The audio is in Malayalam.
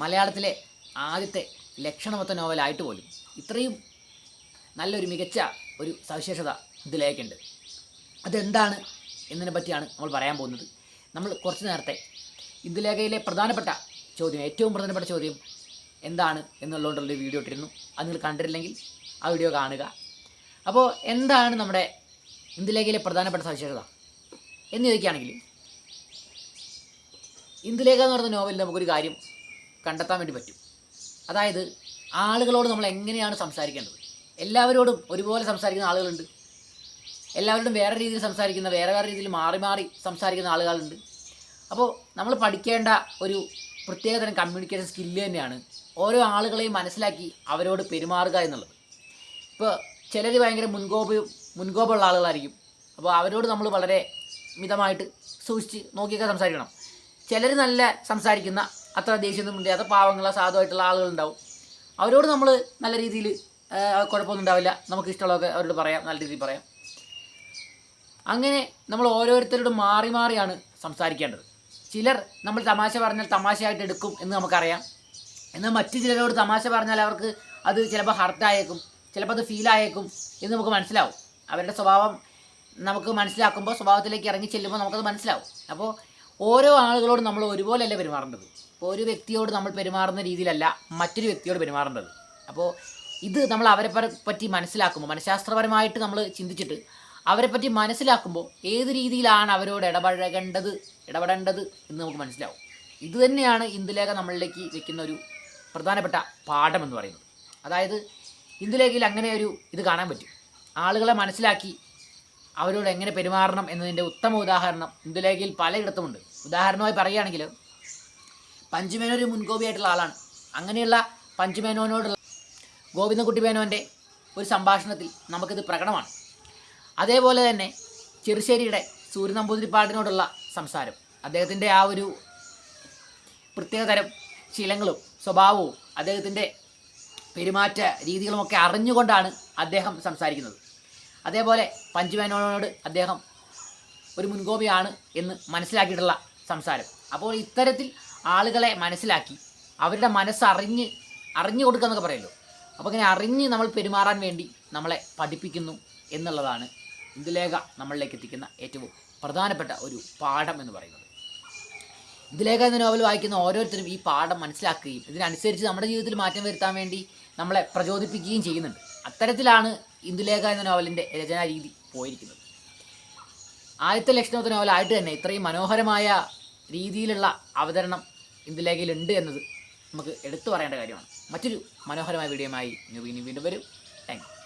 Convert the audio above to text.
മലയാളത്തിലെ ആദ്യത്തെ ലക്ഷണമൊത്ത നോവലായിട്ട് പോലും ഇത്രയും നല്ലൊരു മികച്ച ഒരു സവിശേഷത ഇതിലേക്കുണ്ട്. അതെന്താണ് എന്നതിനെ പറ്റിയാണ് നമ്മൾ പറയാൻ പോകുന്നത്. നമ്മൾ കുറച്ച് നേരത്തെ ഇന്ദുലേഖയിലെ പ്രധാനപ്പെട്ട ചോദ്യം ഏറ്റവും പ്രധാനപ്പെട്ട ചോദ്യം എന്താണ് എന്നുള്ളതുകൊണ്ടുള്ള വീഡിയോ ഇട്ടിരുന്നു. അത് നിങ്ങൾ കണ്ടിട്ടില്ലെങ്കിൽ ആ വീഡിയോ കാണുക. അപ്പോൾ എന്താണ് നമ്മുടെ ഇന്ദുലേഖയിലെ പ്രധാനപ്പെട്ട സവിശേഷത? എന്ന് ചോദിക്കുകയാണെങ്കിൽ ഇന്ദുലേഖ എന്ന് പറയുന്ന നോവലിൽ നമുക്കൊരു കാര്യം കണ്ടെത്താൻ വേണ്ടി പറ്റും. അതായത് ആളുകളോട് നമ്മൾ എങ്ങനെയാണ് സംസാരിക്കേണ്ടത്? എല്ലാവരോടും ഒരുപോലെ സംസാരിക്കുന്ന ആളുകളുണ്ട്. എല്ലാവരോടും വേറെ രീതിയിൽ സംസാരിക്കുന്ന വേറെ വേറെ രീതിയിൽ മാറി മാറി സംസാരിക്കുന്ന ആളുകളുണ്ട്. അപ്പോൾ നമ്മൾ പഠിക്കേണ്ട ഒരു പ്രത്യേകതരം കമ്മ്യൂണിക്കേഷൻ സ്കില്ല് തന്നെയാണ് ഓരോ ആളുകളെയും മനസ്സിലാക്കി അവരോട് പെരുമാറുക എന്നുള്ളത്. ഇപ്പോൾ ചിലർ ഭയങ്കര മുൻകോപ മുൻകോപമുള്ള ആളുകളായിരിക്കും. അപ്പോൾ അവരോട് നമ്മൾ വളരെ മിതമായിട്ട് സൂക്ഷിച്ച് നോക്കിയൊക്കെ സംസാരിക്കണം. ചിലർ നല്ല സംസാരിക്കുന്ന അത്ര ദേഷ്യമൊന്നും ഇല്ലാത്ത പാവങ്ങളോ സാധുവായിട്ടുള്ള ആളുകളുണ്ടാവും. അവരോട് നമ്മൾ നല്ല രീതിയിൽ കുഴപ്പമൊന്നും ഉണ്ടാവില്ല. നമുക്ക് ഇഷ്ടമുള്ളതൊക്കെ അവരോട് പറയാം നല്ല രീതിയിൽ പറയാം. അങ്ങനെ നമ്മൾ ഓരോരുത്തരോട് മാറി മാറിയാണ് സംസാരിക്കേണ്ടത്. ചിലർ നമ്മൾ തമാശ പറഞ്ഞാൽ തമാശയായിട്ട് എടുക്കും എന്ന് നമുക്കറിയാം. എന്നാൽ മറ്റു ചിലരോട് തമാശ പറഞ്ഞാൽ അവർക്ക് അത് ചിലപ്പോൾ ഹർട്ടായേക്കും ചിലപ്പോൾ അത് ഫീലായേക്കും എന്ന് നമുക്ക് മനസ്സിലാവും. അവരുടെ സ്വഭാവം നമുക്ക് മനസ്സിലാക്കുമ്പോൾ സ്വഭാവത്തിലേക്ക് ഇറങ്ങി ചെല്ലുമ്പോൾ നമുക്കത് മനസ്സിലാവും. അപ്പോൾ ഓരോ ആളുകളോടും നമ്മൾ ഒരുപോലെയല്ല പെരുമാറേണ്ടത്? ഒരു വ്യക്തിയോട് നമ്മൾ പെരുമാറുന്ന രീതിയിലല്ല മറ്റൊരു വ്യക്തിയോട് പെരുമാറേണ്ടത്. അപ്പോൾ ഇത് നമ്മൾ അവരെ പറ്റി മനസ്സിലാക്കുമ്പോൾ മനഃശാസ്ത്രപരമായിട്ട് നമ്മൾ ചിന്തിച്ചിട്ട് അവരെ പറ്റി മനസ്സിലാക്കുമ്പോൾ ഏത് രീതിയിലാണ് അവരോട് ഇടപഴകേണ്ടത് ഇടപെടേണ്ടത് എന്ന് നമുക്ക് മനസ്സിലാവും. ഇത് തന്നെയാണ് ഇന്ദുലേഖ നമ്മളിലേക്ക് വെക്കുന്ന ഒരു പ്രധാനപ്പെട്ട പാഠം എന്ന് പറയുന്നത്. അതായത് ഇന്ദുലേഖയിൽ അങ്ങനെ ഒരു ഇത് കാണാൻ പറ്റും. ആളുകളെ മനസ്സിലാക്കി അവരോട് എങ്ങനെ പെരുമാറണം എന്നതിന്റെ ഉത്തമ ഉദാഹരണം ഇന്ദുലേഖയിൽ പലയിടത്തുമുണ്ട്. ഉദാഹരണമായി പറയുകയാണെങ്കിൽ പഞ്ചുമേനോൻ ഒരു മുൻകോപിയായിട്ടുള്ള ആളാണ്. അങ്ങനെയുള്ള പഞ്ചുമേനോനോടുള്ള ഗോവിന്ദൻകുട്ടി മേനോന്റെ ഒരു സംഭാഷണത്തിൽ നമുക്കിത് പ്രകടമാണ്. അതേപോലെ തന്നെ ചെറുശ്ശേരിയുടെ സൂര്യ നമ്പൂതിരിപ്പാടിനോടുള്ള സംസാരം. അദ്ദേഹത്തിന്റെ ആ ഒരു പ്രത്യേകതരം ശീലങ്ങളും സ്വഭാവവും അദ്ദേഹത്തിന്റെ പെരുമാറ്റ രീതികളുമൊക്കെ അറിഞ്ഞുകൊണ്ടാണ് അദ്ദേഹം സംസാരിക്കുന്നത്. അതേപോലെ പഞ്ചുമേനോനോട് അദ്ദേഹം ഒരു മുൻകോപിയാണ് എന്ന് മനസ്സിലാക്കിയിട്ടുള്ള സംസാരം. അപ്പോൾ ഇത്തരത്തിൽ ആളുകളെ മനസ്സിലാക്കി. അവരുടെ മനസ്സറിഞ്ഞ് അറിഞ്ഞു കൊടുക്കുക എന്നൊക്കെ പറയുമല്ലോ അപ്പോൾ ഇങ്ങനെ അറിഞ്ഞ് നമ്മൾ പെരുമാറാൻ വേണ്ടി നമ്മളെ പഠിപ്പിക്കുന്നു എന്നുള്ളതാണ് ഇന്ദുലേഖ നമ്മളിലേക്ക് എത്തിക്കുന്ന ഏറ്റവും പ്രധാനപ്പെട്ട ഒരു പാഠം എന്ന് പറയുന്നത്. ഇന്ദുലേഖ എന്ന നോവൽ വായിക്കുന്ന ഓരോരുത്തരും ഈ പാഠം മനസ്സിലാക്കുകയും ഇതിനനുസരിച്ച് നമ്മുടെ ജീവിതത്തിൽ മാറ്റം വരുത്താൻ വേണ്ടി നമ്മളെ പ്രചോദിപ്പിക്കുകയും ചെയ്യുന്നുണ്ട്. അത്തരത്തിലാണ് ഇന്ദുലേഖ എന്ന നോവലിന്റെ രചനാരീതി പോയിരിക്കുന്നത്. ആദ്യത്തെ ലക്ഷണത്തെ നോവലായിട്ട് തന്നെ ഇത്രയും മനോഹരമായ രീതിയിലുള്ള അവതരണം ഇന്ദുലേഖയിലുണ്ട് എന്നത് നമുക്ക് എടുത്തു പറയേണ്ട കാര്യമാണ്. മറ്റൊരു മനോഹരമായ വീഡിയോയുമായി ഇനി വീണ്ടും വരും. താങ്ക്